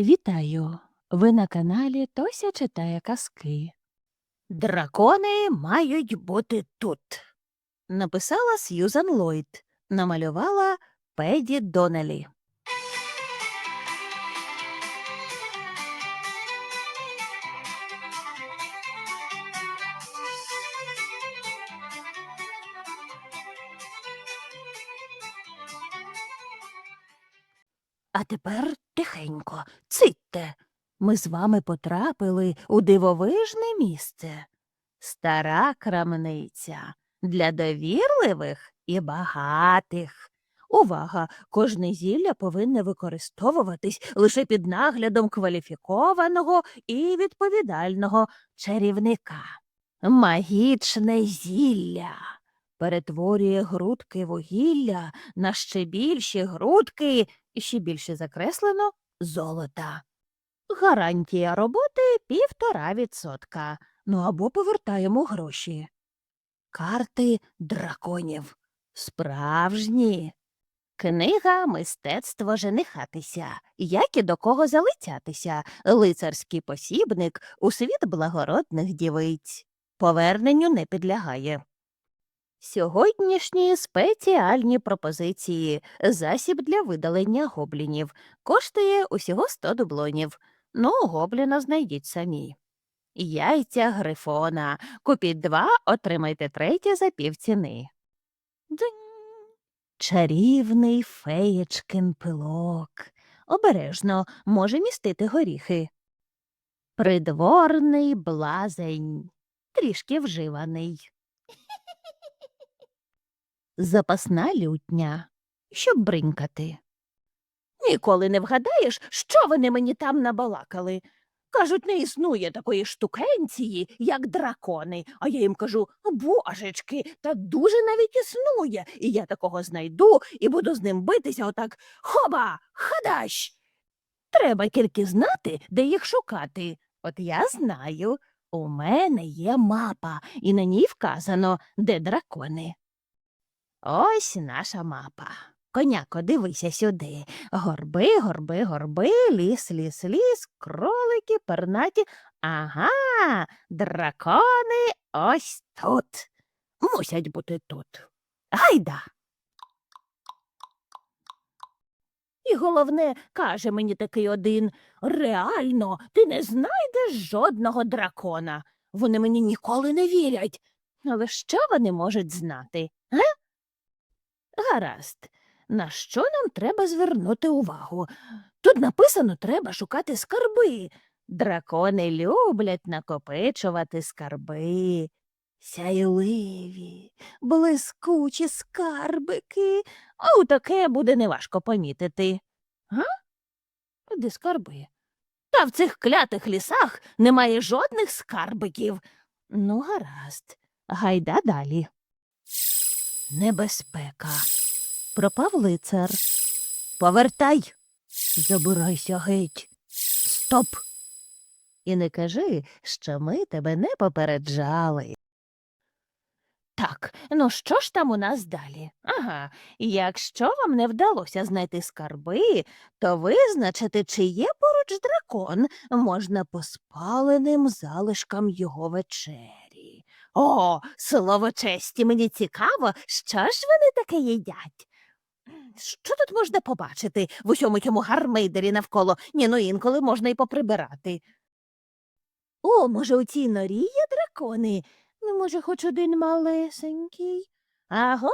Вітаю! Ви на каналі Тося читає казки. Дракони мають бути тут. Написала Сьюзан Ллойд. Намалювала Педі Донелі. А тепер тихенько, цитьте. Ми з вами потрапили у дивовижне місце. Стара крамниця для довірливих і багатих. Увага! Кожне зілля повинне використовуватись лише під наглядом кваліфікованого і відповідального чарівника. Магічне зілля перетворює грудки вугілля на ще більші грудки ще більше закреслено золота. Гарантія роботи півтора відсотка. Ну або повертаємо гроші. Карти драконів. Справжні. Книга Мистецтво женихатися. Як і до кого залицятися. Лицарський посібник у світ благородних дівиць. Поверненню не підлягає. Сьогоднішні спеціальні пропозиції. Засіб для видалення гоблінів. Коштує усього 100 дублонів. Ну, гобліна знайдіть самі. Яйця грифона. Купіть два, отримайте третє за півціни. Дзинь. Чарівний феєчкин пилок. Обережно може містити горіхи. Придворний блазень. Трішки вживаний. Запасна лютня, щоб бринькати. Ніколи не вгадаєш, що вони мені там набалакали. Кажуть, не існує такої штукенції, як дракони. А я їм кажу божечки, та дуже навіть існує, і я такого знайду і буду з ним битися отак хоба, хадащ. Треба тільки знати, де їх шукати. От я знаю, у мене є мапа, і на ній вказано, де дракони. Ось наша мапа. Коняко, дивися сюди. Горби, горби, горби, ліс, ліс, ліс, кролики, пернаті. Ага, дракони ось тут. Мусять бути тут. Гайда. І головне, каже мені такий один, реально, ти не знайдеш жодного дракона. Вони мені ніколи не вірять. Але що вони можуть знати? Га? Гаразд. На що нам треба звернути увагу? Тут написано, треба шукати скарби. Дракони люблять накопичувати скарби. Сяйливі, блискучі скарбики. О, таке буде неважко помітити. Га? Де скарби? Та в цих клятих лісах немає жодних скарбиків. Ну, гаразд, гайда далі. Небезпека. Пропав лицар. Повертай. Забирайся геть. Стоп. І не кажи, що ми тебе не попереджали. Так, ну що ж там у нас далі? Ага, якщо вам не вдалося знайти скарби, то визначити, чи є поруч дракон, можна по спаленим залишкам його вечері. О, слово честі, мені цікаво, що ж вони таке їдять. Що тут можна побачити в усьому цьому гармидері навколо? Ні, ну інколи можна і поприбирати. О, може, у цій норі є дракони? Ну, може, хоч один малесенький. Аго,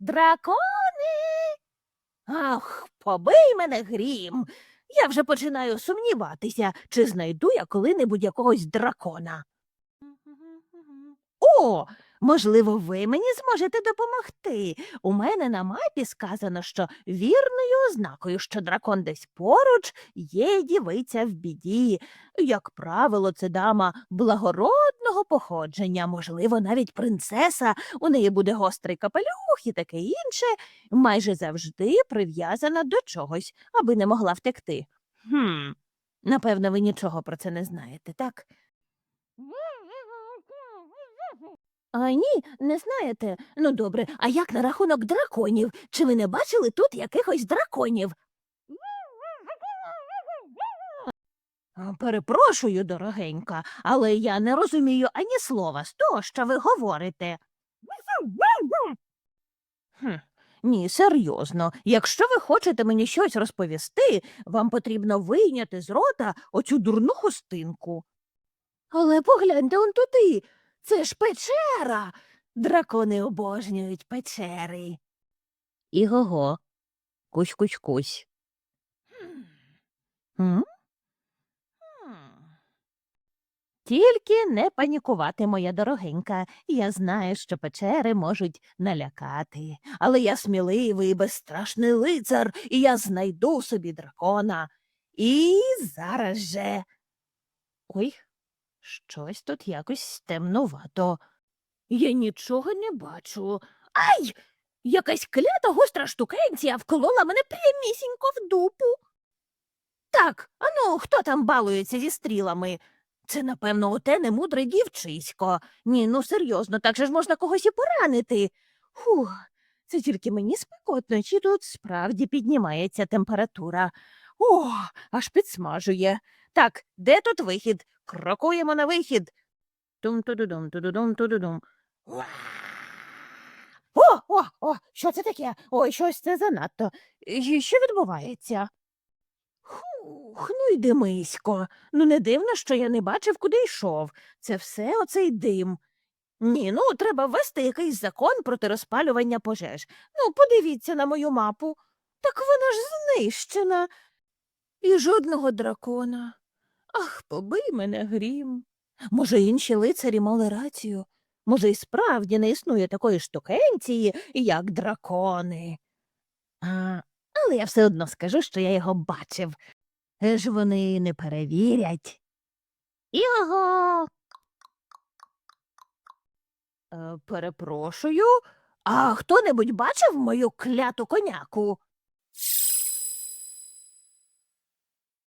дракони. Ах, побий мене грім. Я вже починаю сумніватися, чи знайду я коли-небудь якогось дракона. Можливо, ви мені зможете допомогти. У мене на мапі сказано, що вірною ознакою, що дракон десь поруч, є дівиця в біді. Як правило, це дама благородного походження, можливо, навіть принцеса, у неї буде гострий капелюх і таке інше, майже завжди прив'язана до чогось, аби не могла втекти. Хм, напевно, ви нічого про це не знаєте, так? А ні, не знаєте. Ну добре, а як на рахунок драконів? Чи ви не бачили тут якихось драконів? Перепрошую, дорогенька, але я не розумію ані слова з того, що ви говорите. Хм, ні, серйозно, якщо ви хочете мені щось розповісти, вам потрібно вийняти з рота оцю дурну хустинку. Але погляньте он туди. Це ж печера. Дракони обожнюють печери. Іго-го. Кусь-кусь-кусь. М? Тільки не панікувати, моя дорогенька. Я знаю, що печери можуть налякати, але я сміливий і безстрашний лицар, і я знайду собі дракона. І зараз же. Ой, щось тут якось темнувато. Я нічого не бачу. Ай! Якась клята гостра штукенція вколола мене прямісінько в дупу. Так, ану, хто там балується зі стрілами? Це, напевно, оте немудре дівчисько. Ні, ну серйозно, так же ж можна когось і поранити. Фух, це тільки мені спекотно, чи тут справді піднімається температура. О, аж підсмажує. Так, де тут вихід? Крокуємо на вихід. Тум-ту-ду-дум, ту-ду-дум, ту-ду-дум. О, о, о, що це таке? Ой, щось це занадто. І Що відбувається? Хух, ну й димисько. Ну не дивно, що я не бачив, куди йшов. Це все оцей дим. Ні, ну треба ввести якийсь закон проти розпалювання пожеж. Ну, подивіться на мою мапу. Так вона ж знищена. І жодного дракона. Ах, побий мене грім. Може, інші лицарі мали рацію. Може, і справді не існує такої штукенції, як дракони. А, але я все одно скажу, що я його бачив. Е ж вони не перевірять. Його. Е, перепрошую, а хто-небудь бачив мою кляту коняку?